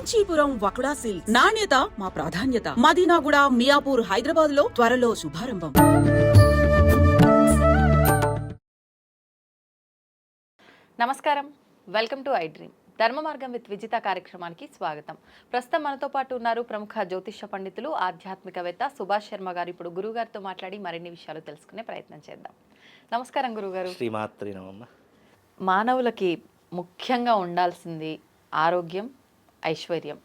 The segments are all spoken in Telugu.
కాంచీపురం వకుడా సిల్క్స్. నాణ్యత మా ప్రాధాన్యత. మదీనాగుడ మియాపూర్ హైదరాబాద్లో త్వరలో శుభారంభం. నమస్కారం. Welcome to I Dream. Dharma Margam with Vijitha కార్యక్రమానికి స్వాగతం. ప్రస్తుతం మనతో పాటు ఉన్నారు ప్రముఖ జ్యోతిష పండితులు ఆధ్యాత్మికవేత్త సుభాష్ శర్మ గారు. ఇప్పుడు గురువు గారితో మాట్లాడి మరిన్ని విషయాలు తెలుసుకునే ప్రయత్నం చేద్దాం. నమస్కారం గురుగారు శ్రీమాత్రి మానవులకి ముఖ్యంగా ఉండాల్సింది ఆరోగ్యం ఐశ్వర్యం.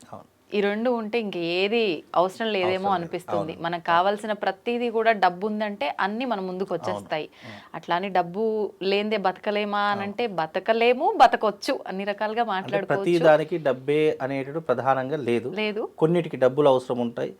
ఈ రెండు ఉంటే ఇంక ఏది అవసరం లేదేమో. అనిపిస్తుంది. మనకు కావాల్సిన ప్రతిదీ కూడా డబ్బు ఉందంటే అన్ని మన ముందుకు వచ్చేస్తాయి. అట్లా అని డబ్బు లేనిదే బతకలేమా అని అంటే బతకలేము బతకొచ్చు అన్ని రకాలుగా అంటే ప్రతి మాట్లాడుకోవచ్చు. దానికి డబ్బే అనేటటు ప్రధానంగా లేదు. లేదు. కొన్నిటికి డబ్బులు అవసరం ఉంటాయి.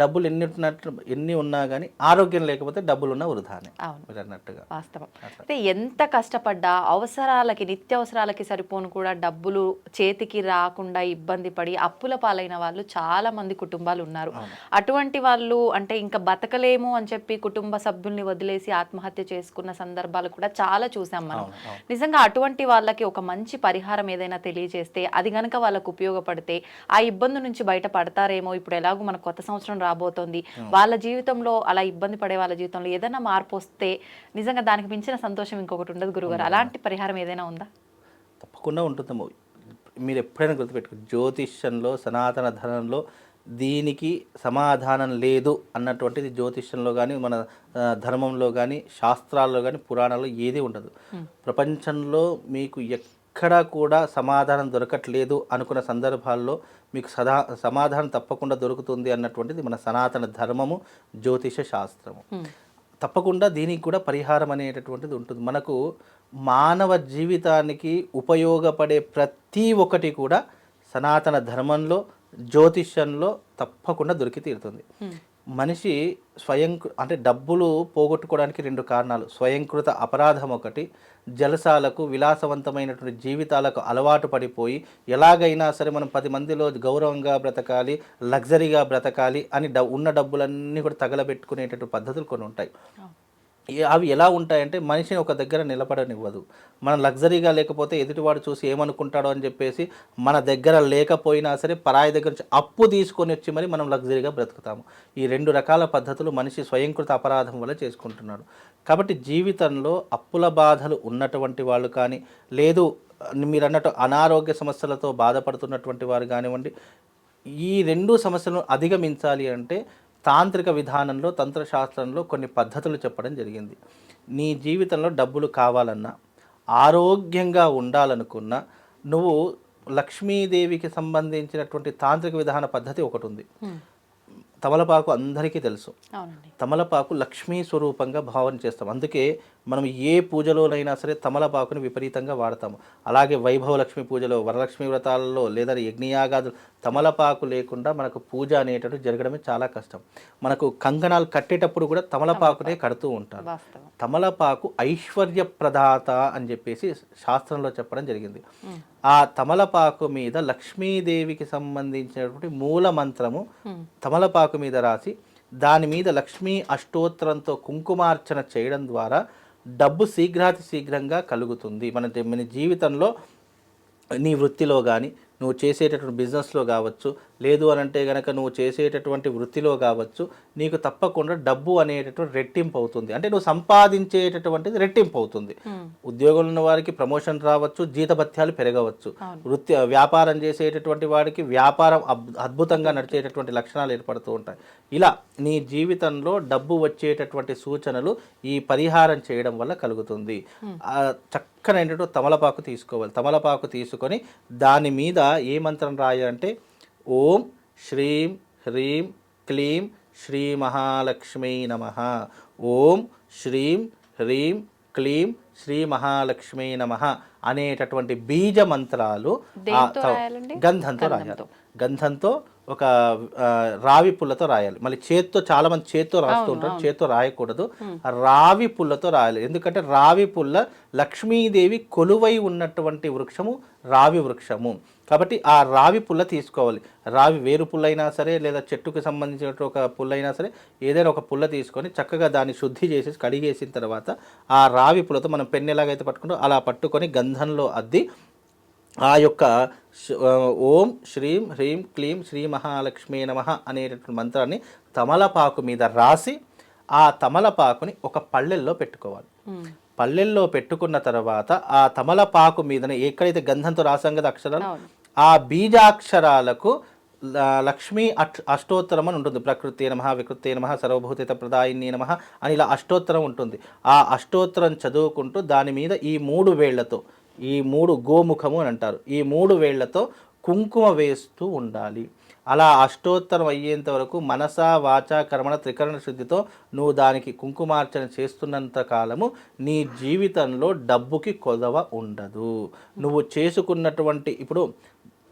డబ్బులు ఎన్ని ఉన్నట్టు ఎన్ని ఉన్నా కానీ ఆరోగ్యం లేకపోతే డబ్బులు ఉన్న వృధానే మీరు అన్నట్టుగా. వాస్తవం. అయితే ఎంత కష్టపడ్డా అవసరాలకి నిత్యావసరాలకి సరిపోను కూడా డబ్బులు చేతికి రాకుండా ఇబ్బంది పడి అప్పుల పాలైన వాళ్ళు చాలా మంది కుటుంబాలు ఉన్నారు. అటువంటి వాళ్ళు అంటే ఇంకా బతకలేము అని చెప్పి కుటుంబ సభ్యుల్ని వదిలేసి ఆత్మహత్య చేసుకున్న సందర్భాలు కూడా చాలా చూసాం మనం. నిజంగా అటువంటి వాళ్ళకి ఒక మంచి పరిహారం ఏదైనా తెలియజేస్తే అది గనక వాళ్ళకు ఉపయోగపడితే ఆ ఇబ్బంది నుంచి బయట పడతారేమో ఇప్పుడు ఎలాగో మన కొత్త సంవత్సరం రాబోతోంది. వాళ్ళ జీవితంలో అలా ఇబ్బంది పడే వాళ్ళ జీవితంలో ఏదైనా మార్పు వస్తే నిజంగా దానికి మించిన సంతోషం ఇంకొకటి ఉండదు గురుగారు. అలాంటి పరిహారం ఏదైనా ఉందా? తప్పకుండా ఉంటుందేమో మీరు ఎప్పుడైనా గుర్తుపెట్టుకో జ్యోతిష్యంలో సనాతన ధనంలో దీనికి సమాధానం లేదు అన్నటువంటిది జ్యోతిష్యంలో కానీ మన ధర్మంలో కానీ శాస్త్రాల్లో కానీ పురాణాల్లో ఏది ఉండదు. ప్రపంచంలో మీకు ఎక్కడా కూడా సమాధానం దొరకట్లేదు అనుకున్న సందర్భాల్లో మీకు సదా సమాధానం తప్పకుండా దొరుకుతుంది అన్నటువంటిది మన సనాతన ధర్మము జ్యోతిష శాస్త్రము. తప్పకుండా దీనికి కూడా పరిహారం అనేటటువంటిది ఉంటుంది. మనకు మానవ జీవితానికి ఉపయోగపడే ప్రతి ఒక్కటి కూడా సనాతన ధర్మంలో జ్యోతిష్యంలో తప్పకుండా దొరికి తీరుతుంది మనిషి స్వయం అంటే డబ్బులు పోగొట్టుకోవడానికి రెండు కారణాలు. స్వయంకృత అపరాధం ఒకటి జలసాలకు విలాసవంతమైనటువంటి జీవితాలకు అలవాటు పడిపోయి ఎలాగైనా సరే మనం పది మందిలో గౌరవంగా బ్రతకాలి లగ్జరీగా బ్రతకాలి అని డ ఉన్న డబ్బులన్నీ కూడా తగలబెట్టుకునేటటువంటి పద్ధతులు కొన్ని ఉంటాయి. అవి ఎలా ఉంటాయంటే మనిషిని ఒక దగ్గర నిలబడనివ్వదు. మనం లగ్జరీగా లేకపోతే ఎదుటివాడు చూసి ఏమనుకుంటాడో అని చెప్పేసి మన దగ్గర లేకపోయినా సరే పరాయి దగ్గర నుంచి అప్పు తీసుకొని వచ్చి మరి మనం లగ్జరీగా బ్రతుకుతాము. ఈ రెండు రకాల పద్ధతులు మనిషి స్వయంకృత అపరాధం వల్ల చేసుకుంటున్నాడు. కాబట్టి జీవితంలో అప్పుల బాధలు ఉన్నటువంటి వాళ్ళు కానీ లేదు మీరు అన్నట్టు అనారోగ్య సమస్యలతో బాధపడుతున్నటువంటి వారు కానివ్వండి ఈ రెండు సమస్యలను అధిగమించాలి అంటే తాంత్రిక విధానంలో తంత్రశాస్త్రంలో కొన్ని పద్ధతులు చెప్పడం జరిగింది. నీ జీవితంలో డబ్బులు కావాలన్నా ఆరోగ్యంగా ఉండాలనుకున్నా నువ్వు లక్ష్మీదేవికి సంబంధించినటువంటి తాంత్రిక విధాన పద్ధతి ఒకటి ఉంది తమలపాకు అందరికీ తెలుసు. తమలపాకు లక్ష్మీ స్వరూపంగా భావన చేస్తాం. అందుకే మనం ఏ పూజలోనైనా సరే తమలపాకుని విపరీతంగా వాడతాము. అలాగే వైభవ లక్ష్మి పూజలో వరలక్ష్మి వ్రతాలలో లేదా యజ్ఞయాగాదులు తమలపాకు లేకుండా మనకు పూజ అనేటట్టు జరగడమే చాలా కష్టం. మనకు కంకణాలు కట్టేటప్పుడు కూడా తమలపాకునే కడుతూ ఉంటారు. తమలపాకు ఐశ్వర్య ప్రదాత అని చెప్పేసి శాస్త్రంలో చెప్పడం జరిగింది. ఆ తమలపాకు మీద లక్ష్మీదేవికి సంబంధించినటువంటి మూల మంత్రము తమలపాకు మీద రాసి దాని మీద లక్ష్మీ అష్టోత్తరంతో కుంకుమార్చన చేయడం ద్వారా డబ్బు శీఘ్రాతి శీఘ్రంగా కలుగుతుంది. మన మన జీవితంలో నీ వృత్తిలో కానీ నువ్వు చేసేటటువంటి బిజినెస్లో కావచ్చు లేదు అని అంటే కనుక నువ్వు చేసేటటువంటి వృత్తిలో కావచ్చు నీకు తప్పకుండా డబ్బు అనేటటువంటి రెట్టింపు అవుతుంది. అంటే నువ్వు సంపాదించేటటువంటిది రెట్టింపు అవుతుంది. ఉద్యోగంలో ఉన్న వారికి ప్రమోషన్ రావచ్చు జీతభత్యాలు పెరగవచ్చు. వృత్తి వ్యాపారం చేసేటటువంటి వాడికి వ్యాపారం అద్భుతంగా నడిచేటటువంటి లక్షణాలు ఏర్పడుతూ ఉంటాయి. ఇలా నీ జీవితంలో డబ్బు వచ్చేటటువంటి సూచనలు ఈ పరిహారం చేయడం వల్ల కలుగుతుంది. చక్కనైనటువంటి తమలపాకు తీసుకోవాలి. తమలపాకు తీసుకొని దాని మీద ఏ మంత్రం రాయాలంటే ఓం శ్రీం హ్రీం క్లీం శ్రీ మహాలక్ష్మీ నమ. ఓం శ్రీం హ్రీం క్లీం శ్రీ మహాలక్ష్మీ నమ అనేటటువంటి బీజ మంత్రాలు? గంధంతో. రాయాలి. గంధంతో ఒక రావి పుల్లతో రాయాలి. మళ్ళీ చేత్తో చాలా మంది చేత్తో రాస్తూ ఉంటారు చేత్తో రాయకూడదు. రావి పుల్లతో రాయాలి. ఎందుకంటే రావి పుల్ల లక్ష్మీదేవి కొలువై ఉన్నటువంటి వృక్షము రావి వృక్షము. కాబట్టి ఆ రావి పుల్ల తీసుకోవాలి. రావి వేరు పుల్ల అయినా సరే లేదా చెట్టుకు సంబంధించిన ఒక పుల్ల అయినా సరే ఏదైనా ఒక పుల్ల తీసుకొని చక్కగా దాన్ని శుద్ధి చేసి కడిగేసిన తర్వాత ఆ రావి పుల్లతో మనం పెన్ను ఎలాగైతే పట్టుకుంటో అలా పట్టుకొని గంధంలో అద్ది ఆ యొక్క ఓం శ్రీం హ్రీం క్లీం శ్రీ మహాలక్ష్మీ నమ అనేటటువంటి మంత్రాన్ని తమలపాకు మీద రాసి ఆ తమలపాకుని ఒక పళ్ళెల్లో పెట్టుకోవాలి. పళ్ళెల్లో పెట్టుకున్న తర్వాత ఆ తమలపాకు మీదనే ఎక్కడైతే గంధంతో రాసాం కదా అక్షరాలు. ఆ బీజాక్షరాలకు లక్ష్మీ అట్ అష్టోత్తరం అని ఉంటుంది. ప్రకృతి నమ వికృతి నమ సర్వభూతిత ప్రదాయిని నమ అని ఇలా అష్టోత్తరం ఉంటుంది. ఆ అష్టోత్తరం చదువుకుంటూ దాని మీద ఈ మూడు వేళ్ళతో ఈ మూడు గోముఖము అని అంటారు. ఈ మూడు వేళ్ళతో కుంకుమ వేస్తూ ఉండాలి. అలా అష్టోత్తరం అయ్యేంత వరకు మనసా వాచ కర్మణ త్రికరణ శుద్ధితో నువ్వు దానికి కుంకుమార్చన చేస్తున్నంత కాలము నీ జీవితంలో డబ్బుకి కొదవ ఉండదు. నువ్వు చేసుకున్నటువంటి ఇప్పుడు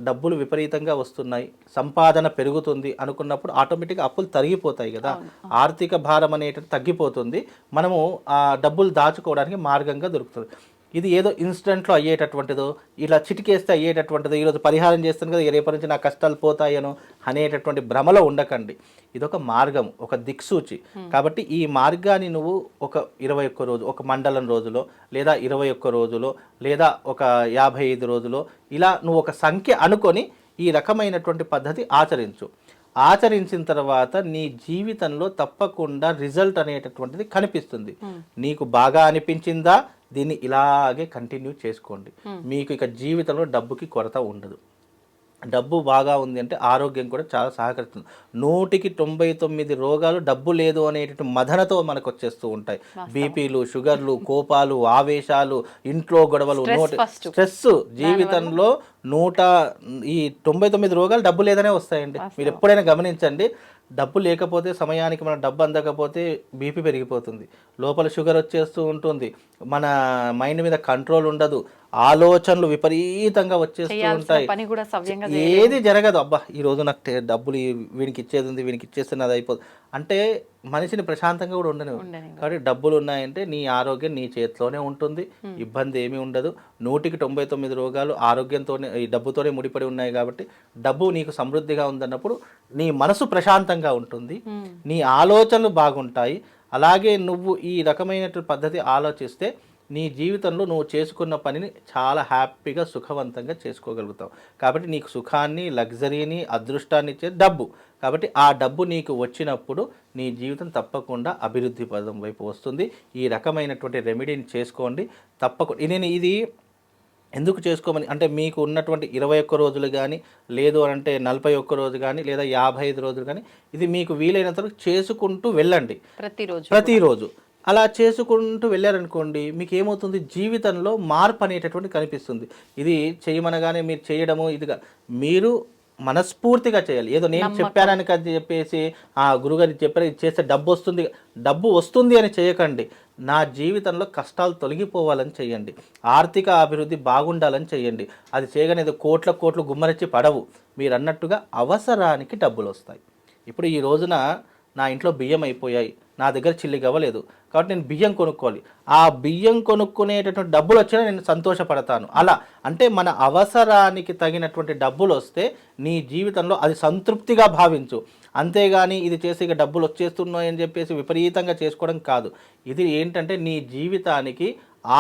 డబ్బులు విపరీతంగా వస్తున్నాయి సంపాదన పెరుగుతుంది అనుకున్నప్పుడు ఆటోమేటిక్గా అప్పులు తరిగిపోతాయి కదా. ఆర్థిక భారం అనేటిది తగ్గిపోతుంది. మనము ఆ డబ్బులు దాచుకోవడానికి మార్గంగా దొరుకుతుంది. ఇది ఏదో ఇన్స్టెంట్లో అయ్యేటటువంటిదో ఇలా చిటికేస్తే అయ్యేటటువంటిదో ఈరోజు పరిహారం చేస్తాను కదా రేపటి నుంచి నా కష్టాలు పోతాయనో అనేటటువంటి భ్రమలో ఉండకండి. ఇదొక మార్గం ఒక దిక్సూచి. కాబట్టి ఈ మార్గాన్ని నువ్వు ఒక ఇరవై ఒక్క రోజు ఒక మండలం రోజులో లేదా ఇరవై ఒక్క రోజులో లేదా ఒక యాభై ఐదు రోజులో ఇలా నువ్వు ఒక సంఖ్య అనుకొని ఈ రకమైనటువంటి పద్ధతి ఆచరించు. ఆచరించిన తర్వాత నీ జీవితంలో తప్పకుండా రిజల్ట్ అనేటటువంటిది కనిపిస్తుంది. నీకు బాగా అనిపించిందా? దీన్ని ఇలాగే కంటిన్యూ చేసుకోండి. మీకు ఇక జీవితంలో డబ్బుకి కొరత ఉండదు. డబ్బు బాగా ఉంది అంటే ఆరోగ్యం కూడా చాలా సహకరిస్తుంది. నూటికి తొంభై తొమ్మిది రోగాలు డబ్బు లేదు అనేటువంటి మదనతో మనకు వచ్చేస్తూ ఉంటాయి బీపీలు షుగర్లు కోపాలు ఆవేశాలు ఇంట్లో గొడవలు నోటి. స్ట్రెస్ జీవితంలో నూట ఈ తొంభై తొమ్మిది రోగాలు డబ్బు లేదనే వస్తాయండి. మీరు ఎప్పుడైనా గమనించండి డబ్బు లేకపోతే సమయానికి మన డబ్బు అందకపోతే బీపీ పెరిగిపోతుంది. లోపల షుగర్ వచ్చేస్తూ ఉంటుంది. మన మైండ్ మీద కంట్రోల్ ఉండదు. ఆలోచనలు విపరీతంగా వచ్చేస్తూ ఉంటాయి. ఏది జరగదు. అబ్బా ఈ రోజు నాకు డబ్బులు వీనికి ఇచ్చేది ఉంది వీనికి ఇచ్చేస్తే అది అయిపోదు. అంటే మనిషిని ప్రశాంతంగా కూడా ఉండని. కాబట్టి డబ్బులు ఉన్నాయంటే నీ ఆరోగ్యం నీ చేతిలోనే ఉంటుంది. ఇబ్బంది ఏమీ ఉండదు. నూటికి తొంభై తొమ్మిది రోగాలు ఆరోగ్యంతోనే ఈ డబ్బుతోనే ముడిపడి ఉన్నాయి కాబట్టి డబ్బు నీకు సమృద్ధిగా ఉందన్నప్పుడు నీ మనసు ప్రశాంతంగా ఉంటుంది. నీ ఆలోచనలు బాగుంటాయి. అలాగే నువ్వు ఈ రకమైనటువంటి పద్ధతి ఆలోచిస్తే నీ జీవితంలో నువ్వు చేసుకున్న పనిని చాలా హ్యాపీగా సుఖవంతంగా చేసుకోగలుగుతావు. కాబట్టి నీకు సుఖాన్ని లగ్జరీని అదృష్టాన్ని ఇచ్చే డబ్బు. కాబట్టి ఆ డబ్బు నీకు వచ్చినప్పుడు నీ జీవితం తప్పకుండా అభివృద్ధి పదం వైపు వస్తుంది. ఈ రకమైనటువంటి రెమెడీని చేసుకోండి. తప్పకుండా నేను ఇది ఎందుకు చేసుకోమని అంటే మీకు ఉన్నటువంటి ఇరవై ఒక్క రోజులు కానీ లేదు అంటే నలభై ఒక్క రోజు కానీ లేదా యాభై ఐదు రోజులు కానీ ఇది మీకు వీలైనంత వరకు చేసుకుంటూ వెళ్ళండి. ప్రతిరోజు ప్రతిరోజు. అలా చేసుకుంటూ వెళ్ళారనుకోండి మీకు ఏమవుతుంది జీవితంలో మార్పు అనేటటువంటి కనిపిస్తుంది. ఇది చేయమనగానే మీరు చేయడము ఇదిగా మీరు మనస్ఫూర్తిగా చేయాలి. ఏదో నేను చెప్పానని కదా చెప్పేసి ఆ గురుగారు చెప్పారు ఇది చేస్తే డబ్బు వస్తుంది డబ్బు వస్తుంది అని చేయకండి. నా జీవితంలో కష్టాలు తొలగిపోవాలని చేయండి. ఆర్థిక అభివృద్ధి బాగుండాలని చేయండి. అది చేయగానే ఏదో కోట్ల కోట్లు గుమ్మరచ్చి పడవు. మీరు అన్నట్టుగా అవసరానికి డబ్బులు వస్తాయి ఇప్పుడు ఈ రోజున నా ఇంట్లో బియ్యం అయిపోయాయి. నా దగ్గర చిల్లి అవ్వలేదు కాబట్టి నేను బియ్యం కొనుక్కోవాలి. ఆ బియ్యం కొనుక్కునేటటువంటి డబ్బులు వచ్చినా నేను సంతోషపడతాను. అలా అంటే మన అవసరానికి తగినటువంటి డబ్బులు వస్తే నీ జీవితంలో అది సంతృప్తిగా భావించు. అంతేగాని ఇది చేసి ఇక డబ్బులు వచ్చేస్తున్నాయి అని చెప్పేసి విపరీతంగా చేసుకోవడం కాదు. ఇది ఏంటంటే నీ జీవితానికి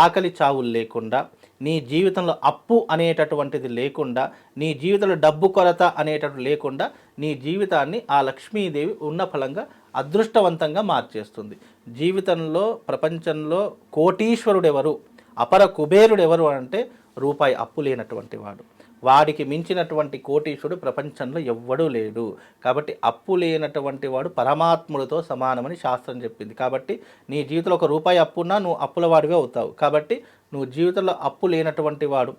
ఆకలి చావులు లేకుండా నీ జీవితంలో అప్పు అనేటటువంటిది లేకుండా నీ జీవితంలో డబ్బు కొరత అనేటటువంటి లేకుండా నీ జీవితాన్ని ఆ లక్ష్మీదేవి ఉన్న ఫలంగా అదృష్టవంతంగా మార్చేస్తుంది. జీవితంలో ప్రపంచంలో కోటీశ్వరుడు ఎవరు అపర కుబేరుడు ఎవరు అంటే రూపాయి అప్పు లేనటువంటి వాడు. వాడికి మించినటువంటి కోటీశ్వరుడు ప్రపంచంలో ఎవ్వడూ లేడు. కాబట్టి అప్పు లేనటువంటి వాడు పరమాత్ముడితో సమానమని శాస్త్రం చెప్పింది. కాబట్టి నీ జీవితంలో ఒక రూపాయి అప్పు ఉన్నా నువ్వు అప్పుల వాడివే అవుతావు. కాబట్టి నువ్వు జీవితంలో అప్పు లేనటువంటి వాడు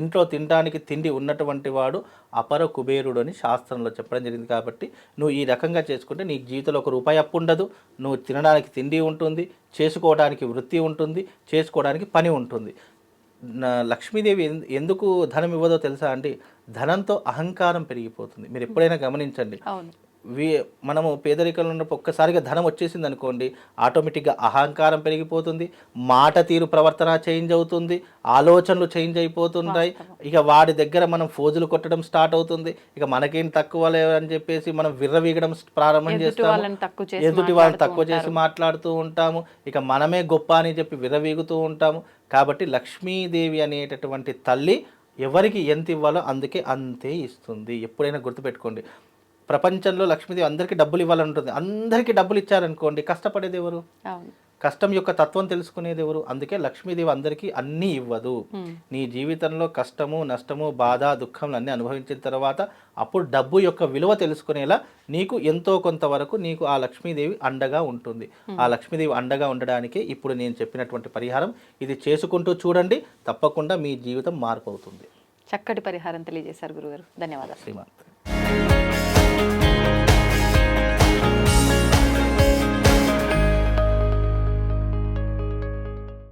ఇంట్లో తినడానికి తిండి ఉన్నటువంటి వాడు అపర కుబేరుడు అని శాస్త్రంలో చెప్పడం జరిగింది. కాబట్టి నువ్వు ఈ రకంగా చేసుకుంటే నీ జీవితంలో ఒక రూపాయి అప్పు ఉండదు. నువ్వు తినడానికి తిండి ఉంటుంది చేసుకోవడానికి వృత్తి ఉంటుంది చేసుకోవడానికి పని ఉంటుంది. లక్ష్మీదేవి ఎందుకు ధనం ఇవ్వదో తెలుసా? అండి ధనంతో అహంకారం పెరిగిపోతుంది. మీరు ఎప్పుడైనా గమనించండి. వీ మనము పేదరికంలో ఉన్నప్పుడు ఒక్కసారిగా ధనం వచ్చేసింది అనుకోండి ఆటోమేటిక్గా అహంకారం పెరిగిపోతుంది మాట తీరు ప్రవర్తన చేంజ్ అవుతుంది ఆలోచనలు చేంజ్ అయిపోతున్నాయి ఇక వాడి దగ్గర మనం ఫోజులు కొట్టడం స్టార్ట్ అవుతుంది. ఇక మనకేం తక్కువ అని చెప్పేసి మనం విర్రవీగడం ప్రారంభం చేస్తాము. ఎదుటి వాళ్ళని మాట్లాడుతూ తక్కువ చేసి మాట్లాడుతూ ఉంటాము. ఇక మనమే గొప్ప అని చెప్పి విర్రవీగుతూ ఉంటాము. కాబట్టి లక్ష్మీదేవి అనేటటువంటి తల్లి ఎవరికి ఎంత ఇవ్వాలో అందుకే అంతే ఇస్తుంది. ఎప్పుడైనా గుర్తుపెట్టుకోండి. ప్రపంచంలో లక్ష్మీదేవి అందరికీ డబ్బులు ఇవ్వాలని ఉంటుంది అందరికీ డబ్బులు ఇచ్చారనుకోండి కష్టపడేది ఎవరు? కష్టం యొక్క తత్వం తెలుసుకునేది ఎవరు? అందుకే లక్ష్మీదేవి అందరికీ అన్నీ ఇవ్వదు. నీ జీవితంలో కష్టము నష్టము బాధ దుఃఖం అన్నీ అనుభవించిన తర్వాత అప్పుడు డబ్బు యొక్క విలువ తెలుసుకునేలా నీకు ఎంతో కొంతవరకు నీకు ఆ లక్ష్మీదేవి అండగా ఉంటుంది. ఆ లక్ష్మీదేవి అండగా ఉండడానికే ఇప్పుడు నేను చెప్పినటువంటి పరిహారం. ఇది చేసుకుంటూ చూడండి తప్పకుండా మీ జీవితం మార్పు అవుతుంది. చక్కటి పరిహారం తెలియజేశారు గురుగారు. ధన్యవాదాలు. శ్రీమాన్. Bye.